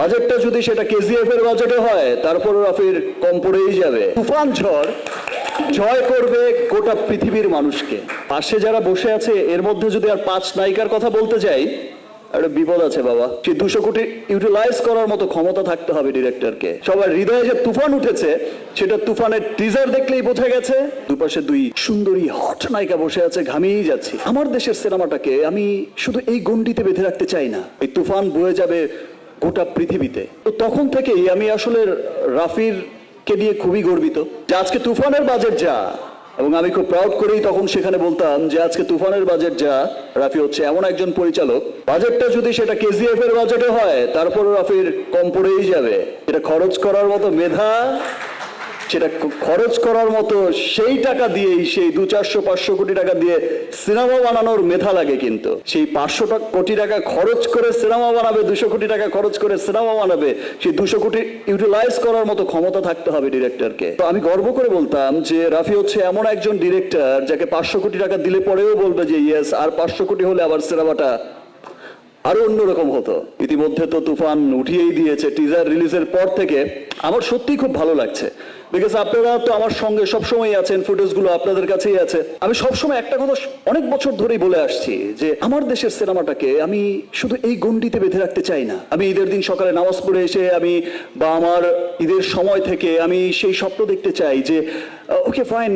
বাজেটটা যদি সেটা কেজিএফ এর বাজেটে হয়, তারপর রাফির কম পড়েই যাবে। তুফান ঝড়, জয় করবে গোটা পৃথিবীর মানুষকে। পাশে যারা বসে আছে, এর মধ্যে যদি আর পাঁচ নায়িকার কথা বলতে যাই, একটা বিপদ আছে বাবা। সেই দুশো কোটি ইউটিলাইজ করার মতো ক্ষমতা থাকতে হবে ডিরেক্টরকে সবার হৃদয়ে যে তুফান উঠেছে, সেটা তুফানের টিজার দেখলেই বোঝা গেছে, দুপাশে দুই সুন্দরী হট নায়িকা বসে আছে, ঘামিয়েই যাচ্ছে। আমার দেশের সিনেমাটাকে আমি শুধু এই গণ্ডিতে বেঁধে রাখতে চাই না। এই তুফান বয়ে যাবে গোটা পৃথিবীতে। তো তখন থেকেই আমি আসলে রাফির কে নিয়ে খুবই গর্বিত যে আজকে তুফানের বাজেট যা। এবং আমি খুব প্রাউড করেই তখন সেখানে বলতাম যে আজকে তুফানের বাজেট যা, রাফি হচ্ছে এমন একজন পরিচালক। বাজেটটা যদি সেটা কেজিএফ এর বাজেটে হয় তারপর রাফির কম পড়েই যাবে। এটা খরচ করার মতো মেধা সেটা খরচ করার মতো সেই টাকা দিয়েই সেই দু চারশো, পাঁচশো কোটি টাকা দিয়ে সিনেমা বানানোর মেধা লাগে কিন্তু। সেই পাঁচশো কোটি টাকা খরচ করে সিনেমা বানাবে, দুশো কোটি টাকা খরচ করে সিনেমা বানাবে, সেই দুশো কোটি ইউটিলাইজ করার মতো ক্ষমতা থাকতে হবে ডিরেক্টরকে তো আমি গর্ব করে বলতাম যে রাফি হচ্ছে এমন একজন ডিরেক্টর যাকে পাঁচশো কোটি টাকা দিলে পরেও বলবে যে ইয়েস আর পাঁচশো কোটি হলে আবার সিনেমাটা আরও অন্যরকম হতো। ইতিমধ্যে তো তুফান উঠিয়েই দিয়েছে। টিজার রিলিজের পর থেকে আমার সত্যিই খুব ভালো লাগছে। বিকজ আপনারা তো আমার সঙ্গে সবসময় আছেন ফুটেজগুলো আপনাদের কাছেই আছে। আমি সবসময় একটা কথা অনেক বছর ধরেই বলে আসছি যে, আমার দেশের সিনেমাটাকে আমি শুধু এই গণ্ডিতে বেঁধে রাখতে চাই না। আমি ঈদের দিন সকালে নামাজ পড়ে এসে আমি বা আমার ঈদের সময় থেকে আমি সেই স্বপ্ন দেখতে চাই যে ওকে ফাইন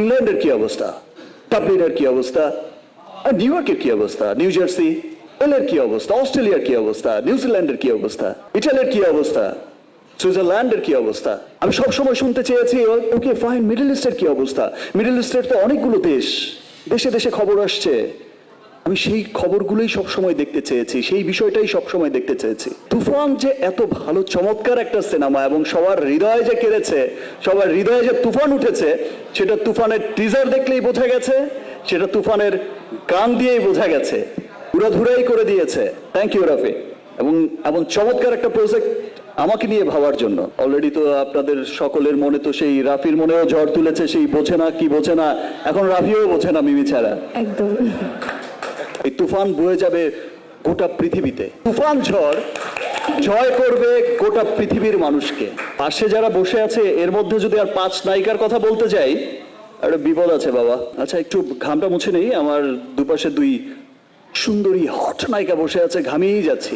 ইংল্যান্ডের কি অবস্থা? ডাবলিনের কি অবস্থা? নিউ ইয়র্কের কি অবস্থা? নিউ জার্সি এলের কি অবস্থা? অস্ট্রেলিয়ার কি অবস্থা? নিউজিল্যান্ডের কি অবস্থা? ইটালির কি অবস্থা? সুইজারল্যান্ডের কি অবস্থা? আমি সবসময় শুনতে চেয়েছি ওকে ফাইন মিডল ইস্টের কি অবস্থা? মিডল ইস্টের তো অনেকগুলো দেশ। দেশে দেশে খবর আসছে। আমি সেই খবরগুলোই সবসময় দেখতে চেয়েছি, সেই বিষয়টাই সবসময় দেখতে চেয়েছি। তুফান যে এত ভালো, চমৎকার একটা সিনেমা এবং সবার হৃদয়ে যে কেড়েছে, সবার হৃদয়ে যে তুফান উঠেছে, সেটা তুফানের টিজার দেখলেই বোঝা গেছে, সেটা তুফানের গান দিয়েই বোঝা গেছে। উড়াধুরাই করে দিয়েছে। Thank you Rafi. এবং এমন চমৎকার একটা প্রজেক্ট আমাকে নিয়ে ভাবার জন্য। অলরেডি তো আপনাদের সকলের মনে তো সেই রাফির মনেও ঝড় তুলেছে সেই বোঝে না কি বোঝে না। এখন রাফিও বোঝে না মিমি ছাড়া। একদম। এই তুফান বয়ে যাবে গোটা পৃথিবীতে। তুফান ঝড় জয় করবে গোটা পৃথিবীর মানুষকে। পাশে যারা বসে আছে এর মধ্যে যদি আর পাঁচ নায়িকার কথা বলতে যাই একটা বিপদ আছে বাবা। আচ্ছা একটু ঘামটা মুছে নেই আমার দুপাশে দুই সুন্দরী হট নায়িকা বসে আছে ঘামিয়েই যাচ্ছি।